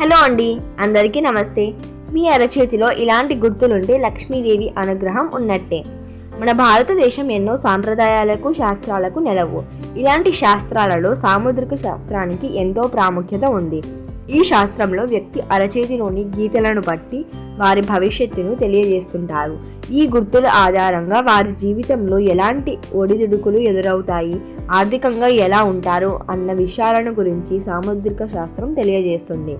Hello అండి అందరికీ నమస్తే. మీ అరచేతిలో ఇలాంటి గుర్తులుంటే లక్ష్మీదేవి అనుగ్రహం ఉన్నట్టే. మన భారతదేశం ఎన్నో సాంప్రదాయాలకు శాస్త్రాలకు నెలవు. ఇలాంటి శాస్త్రాలలో సాముద్రిక శాస్త్రానికి ఎంతో ప్రాముఖ్యత ఉంది. ఈ శాస్త్రంలో వ్యక్తి అరచేతిలోని గీతలను బట్టి వారి భవిష్యత్తును తెలియజేస్తుంటారు. ఈ గుర్తుల ఆధారంగా వారి జీవితంలో ఎలాంటి ఒడిదుడుకులు ఎదురవుతాయి ఆర్థికంగా ఎలా ఉంటారు అన్న విషయాలను గురించి సాముద్రిక శాస్త్రం తెలియజేస్తుంది.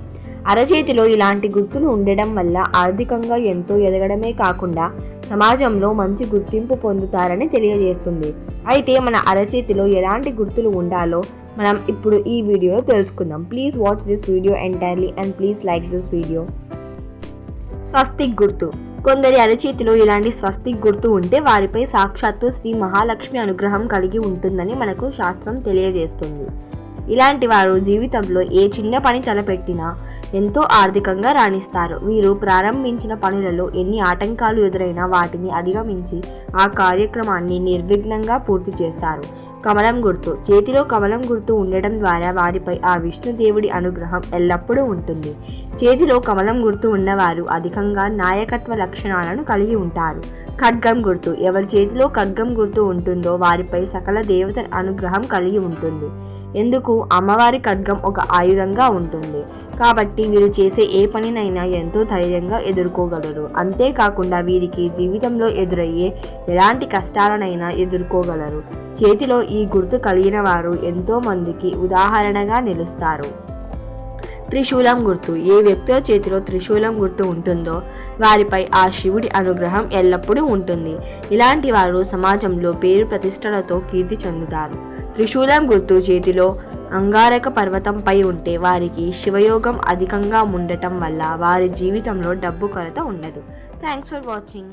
అరచేతిలో ఇలాంటి గుర్తులు ఉండడం వల్ల ఆర్థికంగా ఎంతో ఎదగడమే కాకుండా సమాజంలో మంచి గుర్తింపు పొందుతారని తెలియజేస్తుంది. అయితే మన అరచేతిలో ఎలాంటి గుర్తులు ఉండాలో మనం ఇప్పుడు ఈ వీడియోలో తెలుసుకుందాం. Please watch this video entirely and please like this video. Swastik గుర్తు. కొందరి అరచేతిలో ఇలాంటి స్వస్తిక్ గుర్తు ఉంటే వారిపై సాక్షాత్తు శ్రీ మహాలక్ష్మి అనుగ్రహం కలిగి ఉంటుందని మనకు శాస్త్రం తెలియజేస్తుంది. ఇలాంటి వారు జీవితంలో ఏ చిన్న పని తలపెట్టినా ఎంతో ఆర్థికంగా రాణిస్తారు. వీరు ప్రారంభించిన పనులలో ఎన్ని ఆటంకాలు ఎదురైనా వాటిని అధిగమించి ఆ కార్యక్రమాన్ని నిర్విఘ్నంగా పూర్తి చేస్తారు. కమలం గుర్తు. చేతిలో కమలం గుర్తు ఉండడం ద్వారా వారిపై ఆ విష్ణుదేవుడి అనుగ్రహం ఎల్లప్పుడూ ఉంటుంది. చేతిలో కమలం గుర్తు ఉన్నవారు అధికంగా నాయకత్వ లక్షణాలను కలిగి ఉంటారు. ఖడ్గం గుర్తు. ఎవరి చేతిలో ఖడ్గం గుర్తు ఉంటుందో వారిపై సకల దేవత అనుగ్రహం కలిగి ఉంటుంది. ఎందుకు? అమ్మవారి ఖడ్గం ఒక ఆయుధంగా ఉంటుంది. కాబట్టి వీరు చేసే ఏ పనినైనా ఎంతో ధైర్యంగా ఎదుర్కోగలరు. అంతేకాకుండా వీరికి జీవితంలో ఎదురయ్యే ఎలాంటి కష్టాలనైనా ఎదుర్కోగలరు. చేతిలో ఈ గుర్తు కలిగిన వారు ఎంతో మందికి ఉదాహరణగా నిలుస్తారు. త్రిశూలం గుర్తు. ఏ వ్యక్తుల చేతిలో త్రిశూలం గుర్తు ఉంటుందో వారిపై ఆ శివుడి అనుగ్రహం ఎల్లప్పుడూ ఉంటుంది. ఇలాంటి వారు సమాజంలో పేరు ప్రతిష్టలతో కీర్తి చెందుతారు. త్రిశూలం గుర్తు చేతిలో అంగారక పర్వతంపై ఉంటే వారికి శివయోగం అధికంగా ఉండటం వల్ల వారి జీవితంలో డబ్బు కొరత ఉండదు. Thanks for watching.